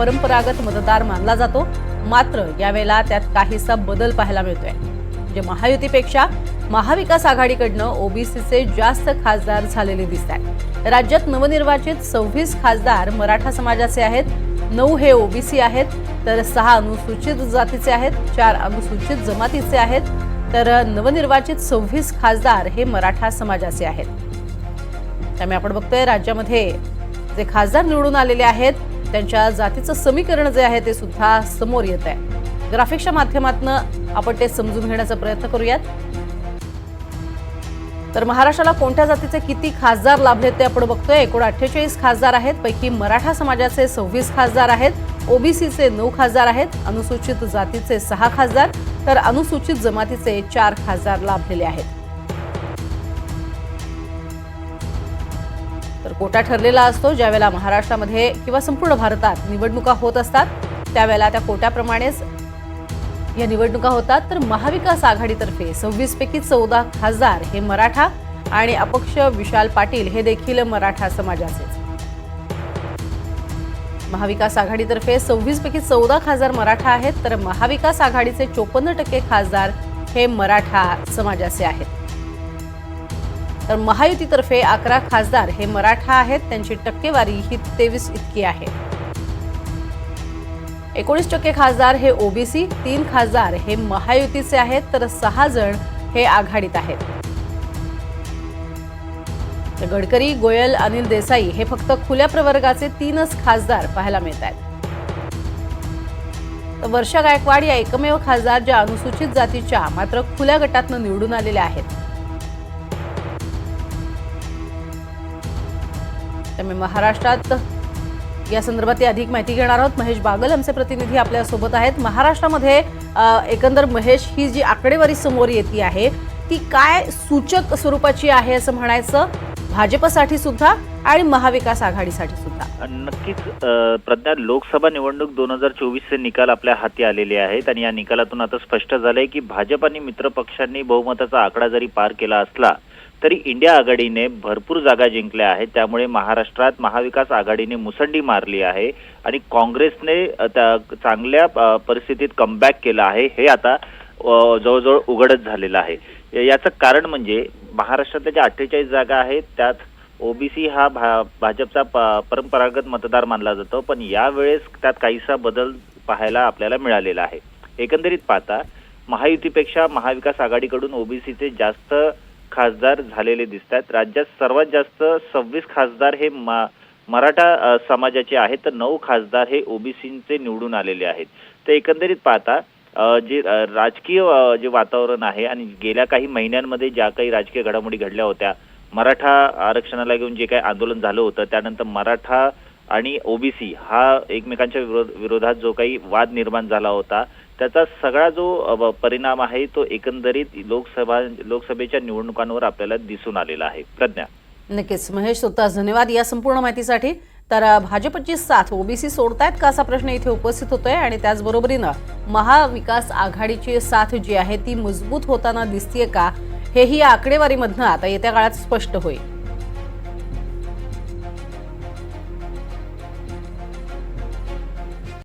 परंपरागत मतदार मानला जातो. मात्र यावेळेला त्यात काहीसा बदल पाहायला मिळतोय. म्हणजे महायुतीपेक्षा महाविकास आघाडीकडनं ओबीसीचे जास्त खासदार झालेले दिसत आहेत राज्यात नवनिर्वाचित सव्वीस खासदार मराठा समाजाचे आहेत. नऊ हे ओबीसी आहेत. तर सहा अनुसूचित जातीचे आहेत. चार अनुसूचित जमातीचे आहेत. तर नवनिर्वाचित सव्वीस खासदार हे मराठा समाजाचे आहेत. त्यामुळे आपण बघतोय राज्यामध्ये जे खासदार निवडून आलेले आहेत त्यांच्या जातीचं समीकरण जे आहे ते सुद्धा समोर येत आहे. ग्राफिक्सच्या माध्यमातून आपण ते समजून घेण्याचा प्रयत्न करूयात. तर महाराष्ट्राला कोणत्या जातीचे किती खासदार लाभलेत ते आपण बघतोय. एकूण अठ्ठेचाळीस खासदार आहेत पैकी मराठा समाजाचे सव्वीस खासदार आहेत ओबीसीचे नऊ खासदार आहेत अनुसूचित जातीचे सहा खासदार तर अनुसूचित जमातीचे चार खासदार लाभलेले आहेत. कोटा ठरलेला असतो ज्यावेळेला महाराष्ट्रामध्ये किंवा संपूर्ण भारतात निवडणुका होत असतात त्यावेळेला त्या कोट्याप्रमाणेच या निवडणुका होतात. तर महाविकास आघाडीतर्फे सव्वीस पैकी चौदा खासदार हे मराठा आणि अपक्ष विशाल पाटील हे देखील मराठा समाजाचे. महाविकास आघाडीतर्फे सव्वीस पैकी चौदा खासदार मराठा आहेत तर महाविकास आघाडीचे चोपन्न टक्के खासदार हे मराठा समाजाचे आहेत. तर महायुतीतर्फे अकरा खासदार हे मराठा आहेत. त्यांची टक्केवारी ही तेवीस इतकी आहे. एकोणीस टक्के खासदार हे ओबीसी तीन खासदार हे महायुतीचे आहेत तर सहा जण हे आघाडीत आहेत. गडकरी गोयल अनिल देसाई हे फक्त खुल्या प्रवर्गाचे तीनच खासदार पाहायला मिळत आहेत. तर वर्षा गायकवाड या एकमेव खासदार ज्या अनुसूचित जातीच्या मात्र खुल्या गटातनं निवडून आलेल्या आहेत. त्यामुळे महाराष्ट्रात या संदर्भात अधिक माहिती घेणार आहोत. महेश बागल आमचे प्रतिनिधी आपल्यासोबत आहेत. महाराष्ट्रामध्ये एकंदर महेश ही जी आकडेवारी समोर येते आहे ती काय सूचक स्वरूपाची आहे असं म्हणायचं? भाजपसाठी सुद्धा आणि महाविकास आघाडीसाठी सुद्धा. नक्कीच प्रज्ञा लोकसभा निवडणूक दोन हजार चोवीसचे निकाल आपल्या हाती आलेले आहेत आणि या निकालातून आता स्पष्ट झालंय की भाजप आणि मित्र पक्षांनी बहुमताचा आकडा जरी पार केला असला तरी इंडिया आघाडीने भरपूर जागा जिंकल्या आहेत. त्यामुळे महाराष्ट्रात महाविकास आघाडीने मुसंडी मारली आहे आणि काँग्रेसने त्या- चांगल्या परिस्थितीत कमबॅक केलं आहे. हे आता जवळजवळ उघडच झालेलं आहे. याचं कारण म्हणजे महाराष्ट्रातल्या ज्या अठ्ठेचाळीस जागा आहेत त्यात ओबीसी हा भा भाजपचा प- परंपरागत मतदार मानला जातो. पण यावेळेस त्यात काहीसा बदल पाहायला आपल्याला मिळालेला आहे. एकंदरीत पाहता महायुतीपेक्षा महाविकास आघाडीकडून ओबीसीचे जास्त खासदार झालेले दिसत आहेत राज्यात सर्वात जास्त सव्वीस खासदार हे मा- मराठा समाजाचे आहेत. तर नऊ खासदार हे ओबीसीचे निवडून आलेले आहेत. तर एकंदरीत पाहता जे राजकीय जे वातावरण आहे आणि गेल्या काही महिन्यांमध्ये ज्या काही राजकीय घडामोडी घडल्या होत्या मराठा आरक्षणाला घेऊन जे काही आंदोलन झालं होतं त्यानंतर मराठा आणि ओबीसी हा एकमेकांच्या विरोध विरोधात जो काही वाद निर्माण झाला होता त्याचा सगळा जो परिणाम आहे तो एकंदरीत लोकसभा लोकसभेच्या निवडणुकांवर आपल्याला दिसून आलेला आहे. प्रज्ञा. नक्कीच. महेश होता धन्यवाद या संपूर्ण माहितीसाठी. तर भाजपची साथ ओबीसी सोडतायत का असा प्रश्न इथे उपस्थित होतोय? आणि त्याचबरोबरीनं महाविकास आघाडीची साथ जी आहे ती मजबूत होताना दिसतीये का? हेही या आकडेवारीमधनं आता येत्या काळात स्पष्ट होईल.